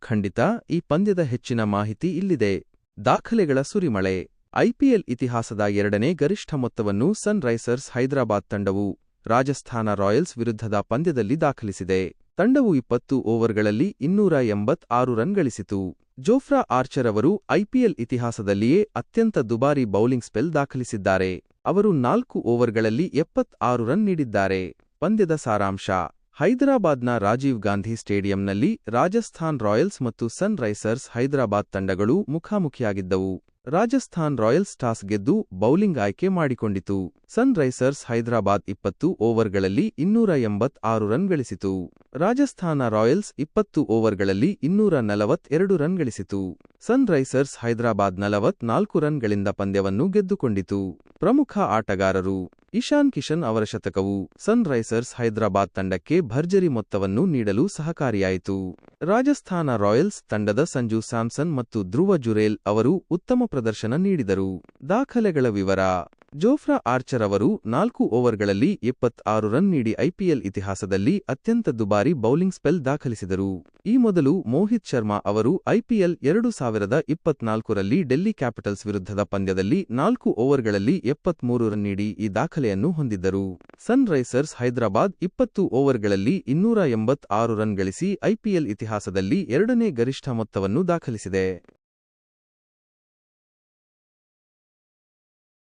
ಖಂಡಿತ ಈ ಪಂದ್ಯದ ಹೆಚ್ಚಿನ ಮಾಹಿತಿ ಇಲ್ಲಿದೆ. ದಾಖಲೆಗಳ ಸುರಿಮಳೆ. ಐಪಿಎಲ್ ಇತಿಹಾಸದ ಎರಡನೇ ಗರಿಷ್ಠ ಮೊತ್ತವನ್ನು ಸನ್ರೈಸರ್ಸ್ ಹೈದರಾಬಾದ್ ತಂಡವು ರಾಜಸ್ಥಾನ ರಾಯಲ್ಸ್ ವಿರುದ್ಧದ ಪಂದ್ಯದಲ್ಲಿ ದಾಖಲಿಸಿದೆ. ತಂಡವು ಇಪ್ಪತ್ತು ಓವರ್ಗಳಲ್ಲಿ ಇನ್ನೂರ ಎಂಬತ್ತಾರು ರನ್ ಗಳಿಸಿತು. ಜೋಫ್ರಾ ಆರ್ಚರ್ ಅವರು ಐಪಿಎಲ್ ಇತಿಹಾಸದಲ್ಲಿಯೇ ಅತ್ಯಂತ ದುಬಾರಿ ಬೌಲಿಂಗ್ ಸ್ಪೆಲ್ ದಾಖಲಿಸಿದ್ದಾರೆ. ಅವರು ನಾಲ್ಕು ಓವರ್ಗಳಲ್ಲಿ ಎಪ್ಪತ್ತಾರು ರನ್ ನೀಡಿದ್ದಾರೆ. ಪಂದ್ಯದ ಸಾರಾಂಶ. ಹೈದರಾಬಾದ್ನ ರಾಜೀವ್ ಗಾಂಧಿ ಸ್ಟೇಡಿಯಂನಲ್ಲಿ ರಾಜಸ್ಥಾನ್ ರಾಯಲ್ಸ್ ಮತ್ತು ಸನ್ ರೈಸರ್ಸ್ ಹೈದರಾಬಾದ್ ತಂಡಗಳು ಮುಖಾಮುಖಿಯಾಗಿದ್ದವು. ರಾಜಸ್ಥಾನ್ ರಾಯಲ್ಸ್ ಟಾಸ್ ಗೆದ್ದು ಬೌಲಿಂಗ್ ಆಯ್ಕೆ ಮಾಡಿಕೊಂಡಿತು. ಸನ್ ರೈಸರ್ಸ್ ಹೈದರಾಬಾದ್ ಇಪ್ಪತ್ತು ಓವರ್ಗಳಲ್ಲಿ ಇನ್ನೂರ ಎಂಬತ್ತಾರು ರನ್ ಗಳಿಸಿತು. ರಾಜಸ್ಥಾನ ರಾಯಲ್ಸ್ ಇಪ್ಪತ್ತು ಓವರ್ಗಳಲ್ಲಿ ಇನ್ನೂರ ನಲವತ್ತೆರಡು ರನ್ ಗಳಿಸಿತು. ಸನ್ರೈಸರ್ಸ್ ಹೈದರಾಬಾದ್ ನಲವತ್ನಾಲ್ಕು ರನ್ಗಳಿಂದ ಪಂದ್ಯವನ್ನು ಗೆದ್ದುಕೊಂಡಿತು. ಪ್ರಮುಖ ಆಟಗಾರರು ಇಶಾನ್ ಕಿಶನ್ ಅವರ ಶತಕವು ಸನ್ರೈಸರ್ಸ್ ಹೈದರಾಬಾದ್ ತಂಡಕ್ಕೆ ಭರ್ಜರಿ ಮೊತ್ತವನ್ನು ನೀಡಲು ಸಹಕಾರಿಯಾಯಿತು. ರಾಜಸ್ಥಾನ ರಾಯಲ್ಸ್ ತಂಡದ ಸಂಜು ಸ್ಯಾಮ್ಸನ್ ಮತ್ತು ಧ್ರುವ ಜುರೇಲ್ ಅವರು ಉತ್ತಮ ಪ್ರದರ್ಶನ ನೀಡಿದರು. ದಾಖಲೆಗಳ ವಿವರ ಜೋಫ್ರಾ ಆರ್ಚರ್ ಅವರು ನಾಲ್ಕು ಓವರ್ಗಳಲ್ಲಿ ಎಪ್ಪತ್ತಾರು ರನ್ ನೀಡಿ ಐಪಿಎಲ್ ಇತಿಹಾಸದಲ್ಲಿ ಅತ್ಯಂತ ದುಬಾರಿ ಬೌಲಿಂಗ್ ಸ್ಪೆಲ್ ದಾಖಲಿಸಿದರು. ಈ ಮೊದಲು ಮೋಹಿತ್ ಶರ್ಮಾ ಅವರು ಐಪಿಎಲ್ ಎರಡು ಸಾವಿರದ ಇಪ್ಪತ್ನಾಲ್ಕರಲ್ಲಿ ಡೆಲ್ಲಿ ಕ್ಯಾಪಿಟಲ್ಸ್ ವಿರುದ್ಧದ ಪಂದ್ಯದಲ್ಲಿ ನಾಲ್ಕು ಓವರ್ಗಳಲ್ಲಿ ಎಪ್ಪತ್ಮೂರು ರನ್ ನೀಡಿ ಈ ದಾಖಲೆಯನ್ನು ಹೊಂದಿದ್ದರು. ಸನ್ ರೈಸರ್ಸ್ ಹೈದರಾಬಾದ್ ಇಪ್ಪತ್ತು ಓವರ್ಗಳಲ್ಲಿ ಇನ್ನೂರ ಎಂಬತ್ತಾರು ರನ್ ಗಳಿಸಿ ಐಪಿಎಲ್ ಇತಿಹಾಸದಲ್ಲಿ ಎರಡನೇ ಗರಿಷ್ಠ ಮೊತ್ತವನ್ನು ದಾಖಲಿಸಿದೆ.